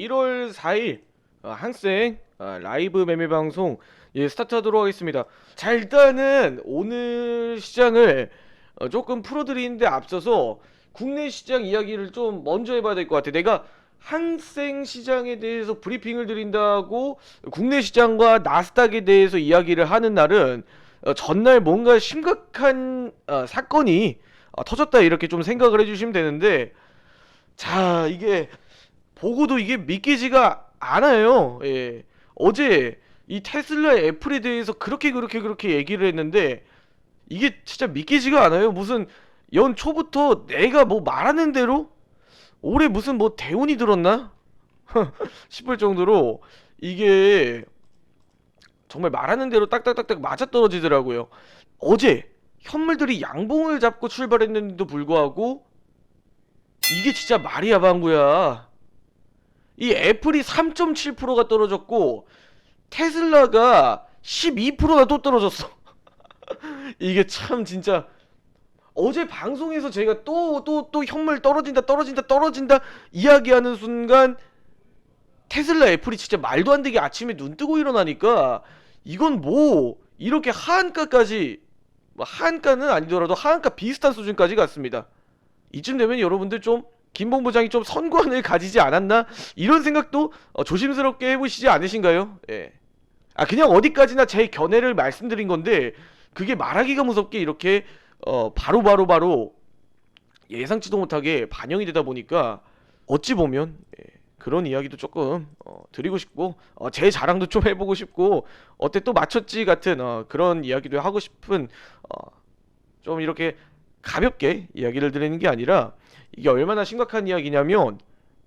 1월 4일 어, 항생 어, 라이브 매매 방송 예, 스타트하도록 하겠습니다. 자 일단은 오늘 시장을 어, 조금 풀어드리는데 앞서서 국내 시장 이야기를 좀 먼저 해봐야 될 것 같아. 내가 항생 시장에 대해서 브리핑을 드린다고 국내 시장과 나스닥에 대해서 이야기를 하는 날은 어, 전날 뭔가 심각한 어, 사건이 어, 터졌다 이렇게 좀 생각을 해주시면 되는데 자 이게 보고도 이게 믿기지가 않아요. 예. 어제 이 테슬라 애플에 대해서 그렇게 그렇게 그렇게 얘기를 했는데 이게 진짜 믿기지가 않아요. 무슨 연 초부터 내가 뭐 말하는 대로 올해 무슨 뭐 대운이 들었나 싶을 정도로 이게 정말 말하는 대로 딱딱딱딱 맞아 떨어지더라고요. 어제 현물들이 양봉을 잡고 출발했는데도 불구하고 이게 진짜 말이야 방구야. 이 애플이 3.7%가 떨어졌고 테슬라가 12%가 또 떨어졌어. 이게 참 진짜 어제 방송에서 제가 또 또 또 현물 떨어진다 떨어진다 떨어진다 이야기하는 순간 테슬라 애플이 진짜 말도 안 되게 아침에 눈 뜨고 일어나니까 이건 뭐 이렇게 하한가까지 뭐 하한가는 아니더라도 하한가 비슷한 수준까지 갔습니다. 이쯤 되면 여러분들 좀 김봉 부장이 좀 선관을 가지지 않았나 이런 생각도 어, 조심스럽게 해보시지 않으신가요? 예. 아 그냥 어디까지나 제 견해를 말씀드린 건데 그게 말하기가 무섭게 이렇게 어 바로 바로 바로 예상치도 못하게 반영이 되다 보니까 어찌 보면 예, 그런 이야기도 조금 어, 드리고 싶고 어, 제 자랑도 좀 해보고 싶고 어때 또 맞췄지 같은 어, 그런 이야기도 하고 싶은 어, 좀 이렇게 가볍게 이야기를 드리는 게 아니라 이게 얼마나 심각한 이야기냐면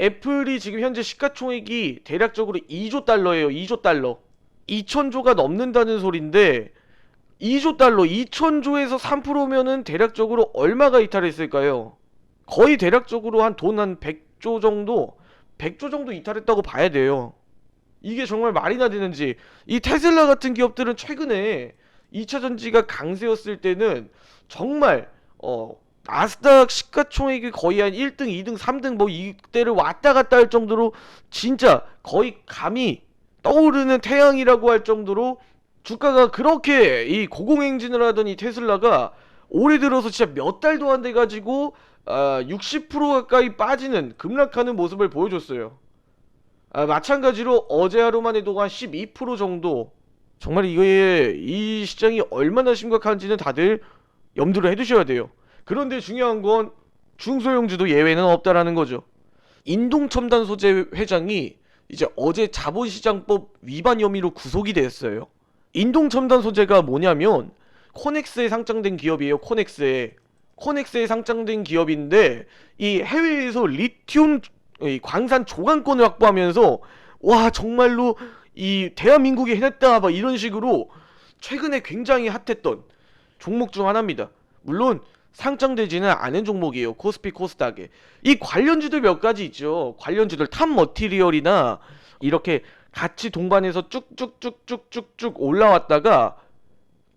애플이 지금 현재 시가총액이 대략적으로 2조 달러예요. 2조 달러. 2천조가 넘는다는 소린데 2조 달러, 2천조에서 3%면은 대략적으로 얼마가 이탈했을까요? 거의 대략적으로 한 돈한 100조 정도, 100조 정도 이탈했다고 봐야 돼요. 이게 정말 말이나 되는지. 이 테슬라 같은 기업들은 최근에 2차 전지가 강세였을 때는 정말 어 나스닥 시가총액이 거의 한 1등, 2등, 3등 뭐 이때를 왔다 갔다 할 정도로 진짜 거의 감히 떠오르는 태양이라고 할 정도로 주가가 그렇게 이 고공행진을 하던 이 테슬라가 올해 들어서 진짜 몇 달도 안 돼 가지고 아, 60% 가까이 빠지는 급락하는 모습을 보여줬어요. 아, 마찬가지로 어제 하루만 해도 한 12% 정도 정말 이거에 이 시장이 얼마나 심각한지는 다들 염두를 해두셔야 돼요. 그런데 중요한 건 중소형주도 예외는 없다라는 거죠. 인동첨단 소재 회장이 이제 어제 자본시장법 위반 혐의로 구속이 됐어요. 인동첨단 소재가 뭐냐면 코넥스에 상장된 기업이에요. 코넥스에 코넥스에 상장된 기업인데 이 해외에서 리튬 이 광산 조강권을 확보하면서 와 정말로 이 대한민국이 해냈다 막 이런 식으로 최근에 굉장히 핫했던 종목 중 하나입니다. 물론 상장되지는 않은 종목이에요. 코스피 코스닥에. 이 관련주들 몇 가지 있죠. 관련주들 탑 머티리얼이나 이렇게 같이 동반해서 쭉쭉쭉쭉쭉쭉 올라왔다가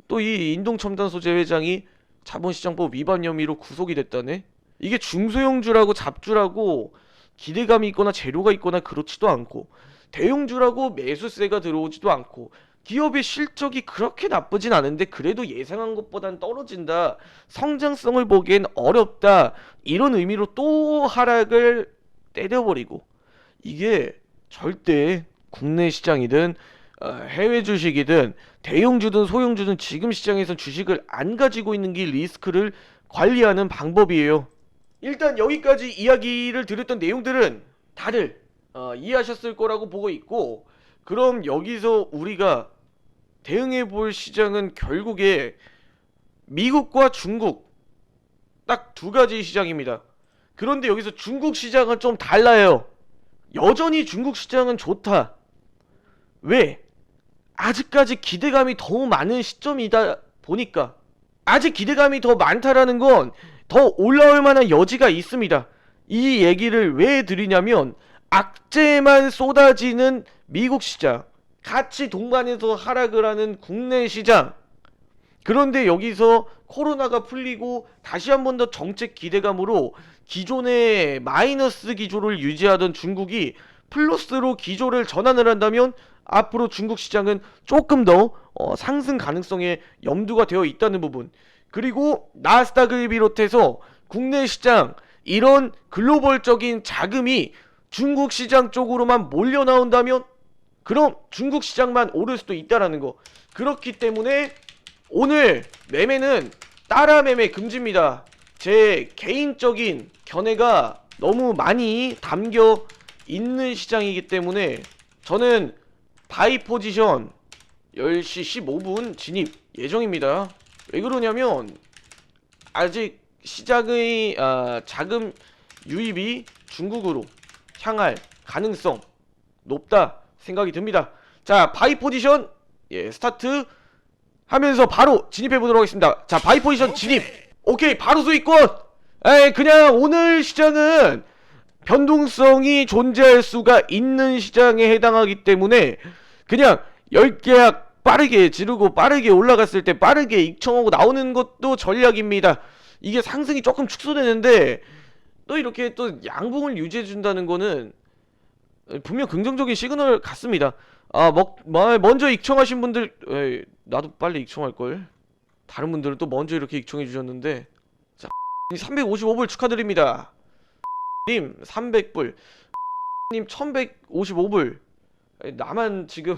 또 이 인동첨단 소재 회장이 자본시장법 위반 혐의로 구속이 됐다네. 이게 중소형주라고 잡주라고 기대감이 있거나 재료가 있거나 그렇지도 않고 대형주라고 매수세가 들어오지도 않고 기업의 실적이 그렇게 나쁘진 않은데 그래도 예상한 것보단 떨어진다. 성장성을 보기엔 어렵다. 이런 의미로 또 하락을 때려버리고 이게 절대 국내 시장이든 어, 해외 주식이든 대형주든 소형주든 지금 시장에서 주식을 안 가지고 있는 게 리스크를 관리하는 방법이에요. 일단 여기까지 이야기를 드렸던 내용들은 다들 어, 이해하셨을 거라고 보고 있고 그럼 여기서 우리가 대응해 볼 시장은 결국에 미국과 중국 딱 두 가지 시장입니다. 그런데 여기서 중국 시장은 좀 달라요. 여전히 중국 시장은 좋다. 왜? 아직까지 기대감이 더 많은 시점이다 보니까 아직 기대감이 더 많다라는 건 더 올라올 만한 여지가 있습니다. 이 얘기를 왜 드리냐면 악재만 쏟아지는 미국 시장 같이 동반해서 하락을 하는 국내 시장 그런데 여기서 코로나가 풀리고 다시 한 번 더 정책 기대감으로 기존의 마이너스 기조를 유지하던 중국이 플러스로 기조를 전환을 한다면 앞으로 중국 시장은 조금 더 어, 상승 가능성에 염두가 되어 있다는 부분. 그리고 나스닥을 비롯해서 국내 시장 이런 글로벌적인 자금이 중국 시장 쪽으로만 몰려 나온다면 그럼 중국 시장만 오를 수도 있다라는 거. 그렇기 때문에 오늘 매매는 따라 매매 금지입니다. 제 개인적인 견해가 너무 많이 담겨 있는 시장이기 때문에 저는 바이 포지션 10시 15분 진입 예정입니다. 왜 그러냐면 아직 시장의 아, 자금 유입이 중국으로 향할 가능성 높다 생각이 듭니다. 자, 바이 포지션 예, 스타트 하면서 바로 진입해 보도록 하겠습니다. 자, 바이 포지션 진입. 오케이, 바로 수익권. 에, 그냥 오늘 시장은 변동성이 존재할 수가 있는 시장에 해당하기 때문에 그냥 10계약 빠르게 지르고 빠르게 올라갔을 때 빠르게 익청하고 나오는 것도 전략입니다. 이게 상승이 조금 축소되는데 또 이렇게 또 양봉을 유지해 준다는 거는 분명 긍정적인 시그널 같습니다. 아, 먹, 마- 먼저 익청하신 분들, 에이, 나도 빨리 익청할 걸. 다른 분들은 또 먼저 이렇게 익청해 주셨는데, 자, 355불 축하드립니다. 님 300불, 님 1155불. 나만 지금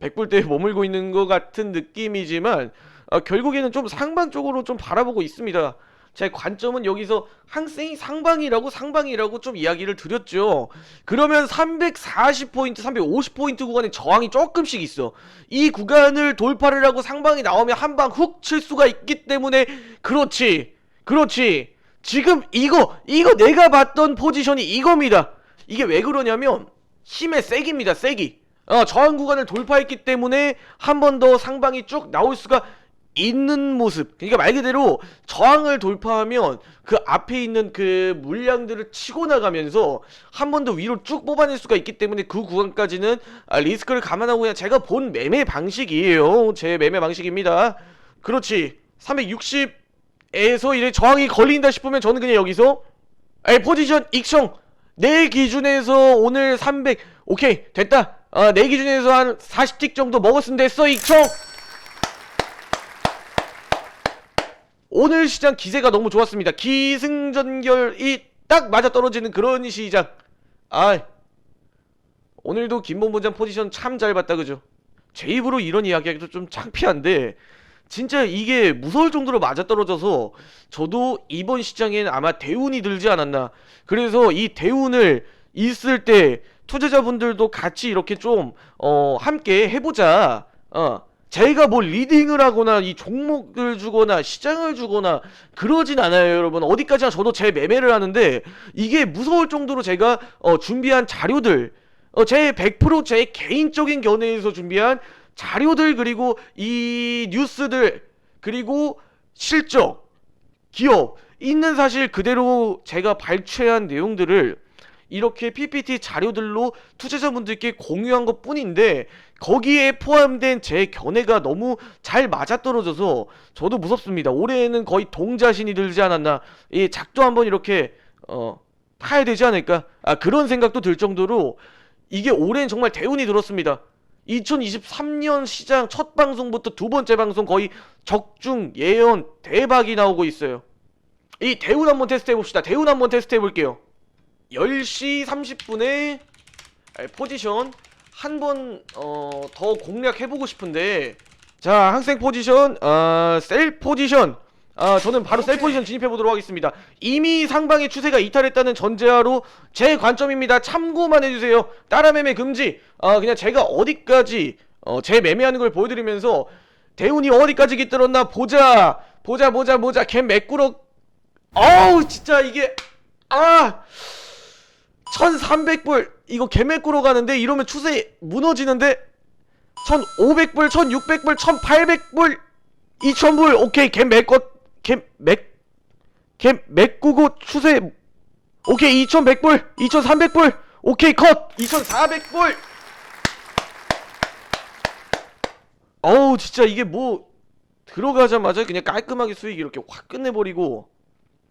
100불대에 머물고 있는 것 같은 느낌이지만 어, 결국에는 좀 상방 쪽으로 좀 바라보고 있습니다. 제 관점은 여기서 항생이 상방이라고 상방이라고 좀 이야기를 드렸죠. 그러면 340포인트, 350포인트 구간에 저항이 조금씩 있어. 이 구간을 돌파를 하고 상방이 나오면 한 방 훅 칠 수가 있기 때문에 그렇지. 그렇지. 지금 이거 이거 내가 봤던 포지션이 이겁니다. 이게 왜 그러냐면 힘의 세기입니다. 세기. 어, 저항 구간을 돌파했기 때문에 한 번 더 상방이 쭉 나올 수가 있는 모습. 그러니까 말 그대로 저항을 돌파하면 그 앞에 있는 그 물량들을 치고 나가면서 한 번 더 위로 쭉 뽑아낼 수가 있기 때문에 그 구간까지는 아, 리스크를 감안하고 그냥 제가 본 매매 방식이에요. 제 매매 방식입니다. 그렇지. 360에서 이제 저항이 걸린다 싶으면 저는 그냥 여기서 에 포지션 익청 내 기준에서 오늘 300 오케이 됐다 어, 내 기준에서 한 40틱 정도 먹었으면 됐어 익청 오늘 시장 기세가 너무 좋았습니다 기승전결이 딱 맞아떨어지는 그런 시장 아 오늘도 김본부장 포지션 참 잘 봤다 그죠 제 입으로 이런 이야기하기도 좀 창피한데 진짜 이게 무서울 정도로 맞아떨어져서 저도 이번 시장엔 아마 대운이 들지 않았나. 그래서 이 대운을 있을 때 투자자분들도 같이 이렇게 좀, 어, 함께 해보자. 어. 제가 뭐 리딩을 하거나 이 종목을 주거나 시장을 주거나 그러진 않아요, 여러분. 어디까지나 저도 제 매매를 하는데 이게 무서울 정도로 제가 어, 준비한 자료들, 어, 제 100%제 개인적인 견해에서 준비한 자료들 그리고 이 뉴스들 그리고 실적 기업 있는 사실 그대로 제가 발췌한 내용들을 이렇게 PPT 자료들로 투자자분들께 공유한 것 뿐인데 거기에 포함된 제 견해가 너무 잘 맞아떨어져서 저도 무섭습니다. 올해에는 거의 동자신이 들지 않았나. 이 작도 한번 이렇게 어 타야 되지 않을까? 아 그런 생각도 들 정도로 이게 올해는 정말 대운이 들었습니다. 2023년 시장 첫 방송부터 두 번째 방송 거의 적중 예언 대박이 나오고 있어요. 이 대운 한번 테스트 해봅시다. 대운 한번 테스트 해볼게요. 10시 30분에 포지션 한번 어, 더 공략해보고 싶은데 자 항생 포지션 어, 셀 포지션 아 저는 바로 셀 포지션 진입해 보도록 하겠습니다. 이미 상방의 추세가 이탈했다는 전제하로 제 관점입니다. 참고만 해주세요. 따라 매매 금지. 아 그냥 제가 어디까지 어, 제 매매하는 걸 보여드리면서 대운이 어디까지 깃들었나 보자 보자 보자 보자 개 매꾸러 어우 진짜 이게 아 1300불. 이거 개매꾸러 가는데 이러면 추세 무너지는데 1500불 1600불 1800불 2000불. 오케이 개 매꺼 개맥개 메꾸고 추세. 오케이 2100불 2300불. 오케이 컷. 2400불. 어우 진짜 이게 뭐 들어가자마자 그냥 깔끔하게 수익 이렇게 확 끝내버리고.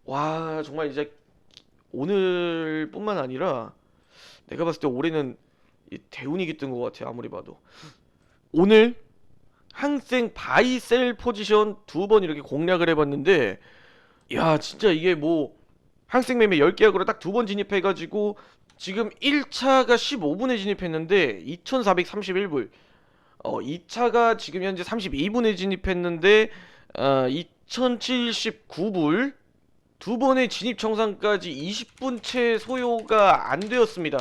와 정말 이제 오늘뿐만 아니라 내가 봤을 때 올해는 이 대운이기 뜬것 같아 아무리 봐도. 오늘 항생 바이 셀 포지션 두 번 이렇게 공략을 해봤는데 야 진짜 이게 뭐 항생 매매 10계약으로 딱 두 번 진입해가지고 지금 1차가 15분에 진입했는데 2431불. 어 2차가 지금 현재 32분에 진입했는데 어 2079불 두 번의 진입 청산까지 20분 채 소요가 안 되었습니다.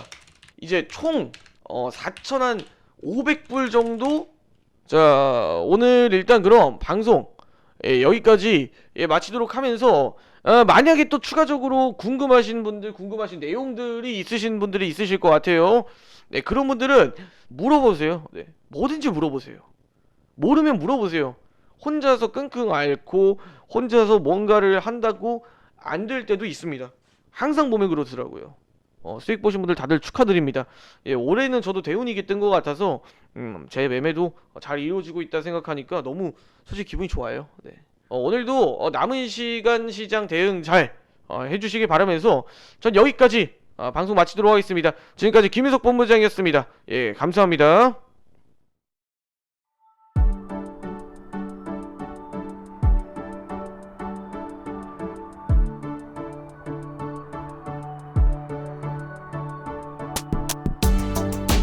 이제 총 어, 4천 한 500불 정도? 자, 오늘 일단 그럼 방송 예, 여기까지 예, 마치도록 하면서 어, 만약에 또 추가적으로 궁금하신 분들, 궁금하신 내용들이 있으신 분들이 있으실 것 같아요. 네, 그런 분들은 물어보세요. 네, 뭐든지 물어보세요. 모르면 물어보세요. 혼자서 끙끙 앓고 혼자서 뭔가를 한다고 안 될 때도 있습니다. 항상 보면 그렇더라고요. 어, 수익 보신 분들 다들 축하드립니다. 예, 올해는 저도 대운이기 뜬 것 같아서 음, 제 매매도 잘 이루어지고 있다 생각하니까 너무 솔직히 기분이 좋아요. 네. 어, 오늘도 어, 남은 시간 시장 대응 잘 어, 해주시기 바라면서 전 여기까지 어, 방송 마치도록 하겠습니다. 지금까지 김윤석 본부장이었습니다. 예, 감사합니다.